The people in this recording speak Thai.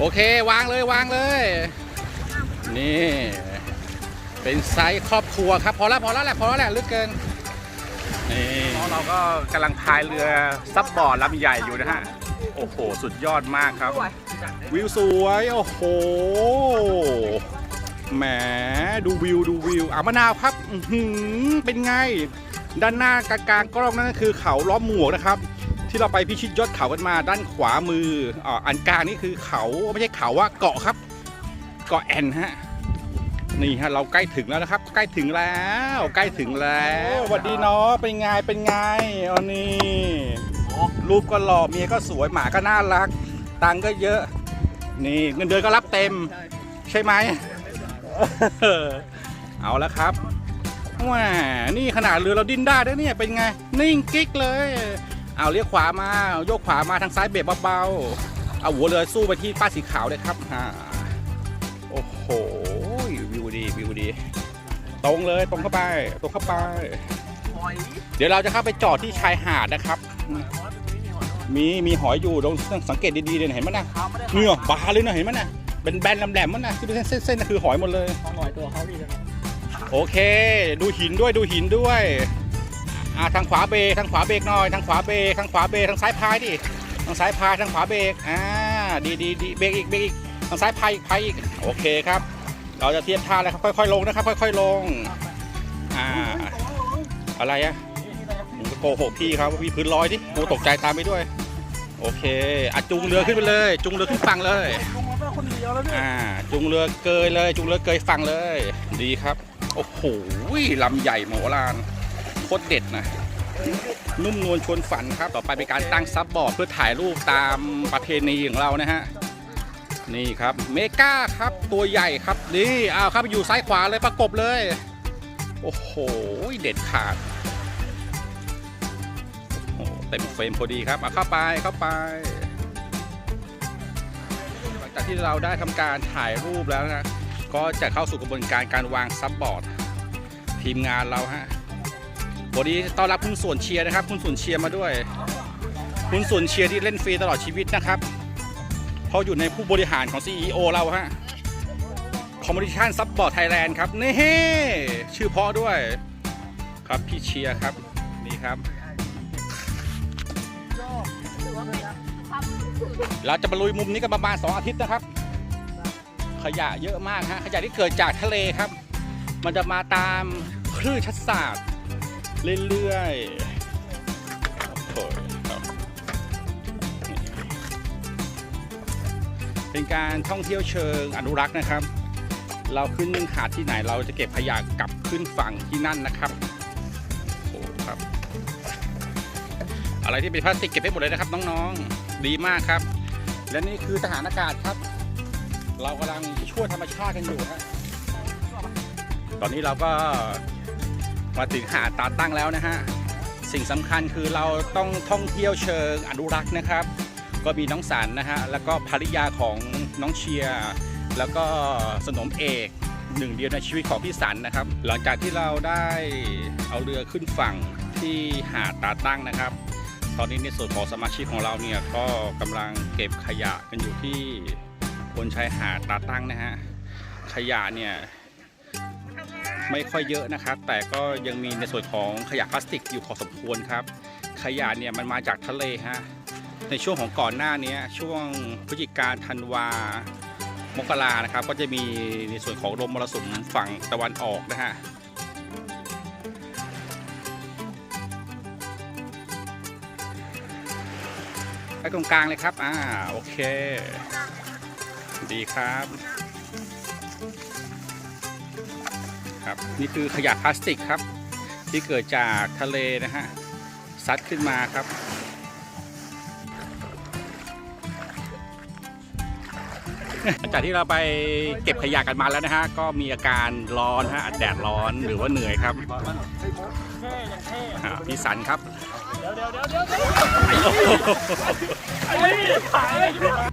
โอเค วางเลยวางเลย นี่ เป็นไซส์ครอบครัวครับ พอแล้วพอแล้วแหละพอแล้วแหละลึกเกิน นี่น้องเราก็กำลังพายเรือซับบอร์ดลำใหญ่อยู่นะฮะ โอ้โห สุดยอดมากครับ วิวสวย โอ้โห แหม ดูวิวดูวิวอะมะนาวครับอื้อหือเป็นไง ด้านหน้ากลางๆกล้องนั่นก็คือเขาล้อมหมวกนะครับ ที่เราไปพิชิตยอดเขากันมาด้านขวามืออันกลางนี่คือเขาไม่ใช่เขาว่าเกาะครับ เกาะแอนฮะนี่ฮะเราใกล้ถึงแล้วนะครับ ใกล้ถึงแล้วใกล้ถึงแล้วสวัสดีเนาะเป็นไงเป็นไงอันนี้รูปก็หล่อเมียก็สวยหมาก็น่ารัก ตังก็เยอะ นี่เงินเดือนก็รับเต็ม ใช่ไหมเอาแล้วครับว้านี่ขนาดเรือเราดิ้นได้ด้วยเนี่ยเป็นไงนิ่งกิ๊กเลย เอาเลี้ยวขวามาโยกขวามาทางซ้ายเบรกเบาๆเอาหัวเรือสู้ไปที่ป้ายสีขาวเลยครับอ่าโอ้โหวิวดีวิวดี ตรงเลยตรงเข้าไปตรงเข้าไป เดี๋ยวเราจะเข้าไปจอดที่ชายหาดนะครับ มีมีหอยอยู่ลองสังเกตดีๆเลยนะเห็นไหมนะเนี่ยบาเลยนะเห็นไหมนะเป็นแบนแหลมๆมันนะที่เป็นเส้นๆนะคือหอยหมดเลยของหอยตัวเขาดีเลยโอเค ดูหินด้วยดูหินด้วย อ่าทางขวาเบรกทางขวาเบรกหน่อยทางขวาเบรกทางขวาเบรกทางซ้ายพายดิทางซ้ายพายทางขวาเบรกอ่าดีดีดีเบรกอีกเบรกอีกทางซ้ายพายอีกพายอีกโอเคครับ เราจะเทียบท่าแล้วครับค่อยๆลงนะครับ ค่อย ๆลงอ่าอะไรอะผมก็โกหกพี่ครับพี่พื้นลอยดิกูตกใจตามไปด้วย โอเคอะจุงเรือขึ้นไปเลย จุงเรือขึ้นฝั่งเลยอ่าจุงเรือเกยเลย จุงเรือเกยฝั่งเลย ดีครับโอ้โหลำใหญ่โหมลาน คตรเด็ดนะนุ่มนวลชวนฝันครับ ต่อไปเป็นการตั้งซับบอร์ดเพื่อถ่ายรูปตามประเพณีของเรานะฮะ นี่ครับเมกาครับตัวใหญ่ครับนี่เอาครับอยู่ซ้ายขวาเลยประกบเลย โอ้โหเด็ดขาดโอ้เต็มเฟรมพอดีครับเอาเข้าไปเข้าไป หลังจากที่เราได้ทำการถ่ายรูปแล้วนะก็จะเข้าสู่กระบวนการการวางซับบอร์ด ทีมงานเราฮะ วันนี้ต้อนรับคุณส่วนเชียร์นะครับ คุณส่วนเชียร์มาด้วย คุณส่วนเชียร์ที่เล่นฟรีตลอดชีวิตนะครับเพราะอยู่ในผู้บริหารของ CEO เราฮะ Competition Support Thailand ครับนี่ชื่อเพราะด้วย ครับพี่เชียร์ครับนี่ครับ เราจะมาลุยมุมนี้กันประมาณ2อาทิตย์นะครับ ขยะเยอะมากฮะขยะที่เกิดจากทะเลครับ มันจะมาตามคลื่นชัดศาสตร์ เรื่อยๆโอ้โหครับเป็นการท่องเที่ยวเชิงอนุรักษ์นะครับ เราขึ้นหาดที่ไหนเราจะเก็บขยะกลับขึ้นฝั่งที่นั่นนะครับโอ้ครับ อะไรที่เป็นพลาสติกเก็บไปหมดเลยนะครับ น้องๆดีมากครับ และนี่คือทหารอากาศครับ เรากำลังช่วยธรรมชาติกันอยู่ฮะตอนนี้เราก็ มาถึงหาดตาตั้งแล้วนะฮะ สิ่งสำคัญคือเราต้องท่องเที่ยวเชิงอนุรักษ์นะครับ ก็มีน้องสันนะฮะ แล้วก็ภริยาของน้องเชียร์แล้วก็สนมเอกหนึ่งเดียวในชีวิตของพี่สันนะครับ หลังจากที่เราได้เอาเรือขึ้นฝั่งที่หาดตาตั้งนะครับ ตอนนี้ในส่วนของสมาชิกของเราเนี่ยก็กำลังเก็บขยะกันอยู่ที่บนชายหาดตาตั้งนะฮะขยะเนี่ย ไม่ค่อยเยอะนะครับ แต่ก็ยังมีในส่วนของขยะพลาสติกอยู่พอสมควรครับ ขยะเนี่ยมันมาจากทะเลฮะในช่วงของก่อนหน้านี้ช่วงพฤศจิกาธันวามกรานะครับ ก็จะมีในส่วนของลมมรสุมฝั่งตะวันออกนะฮะไปตรงกลางเลยครับ อ่า โอเค ดีครับ ครับนี่คือขยะพลาสติกครับ ที่เกิดจากทะเลนะฮะซัดขึ้นมาครับหลังจากที่เราไปเก็บขยะกันมาแล้วนะฮะ ก็มีอาการร้อนฮะแดดร้อนหรือว่าเหนื่อยครับเท่ยังเท่อ่าพี่สันครับเดี๋ยวเดี๋ยวเดี๋ยวเดี๋ยว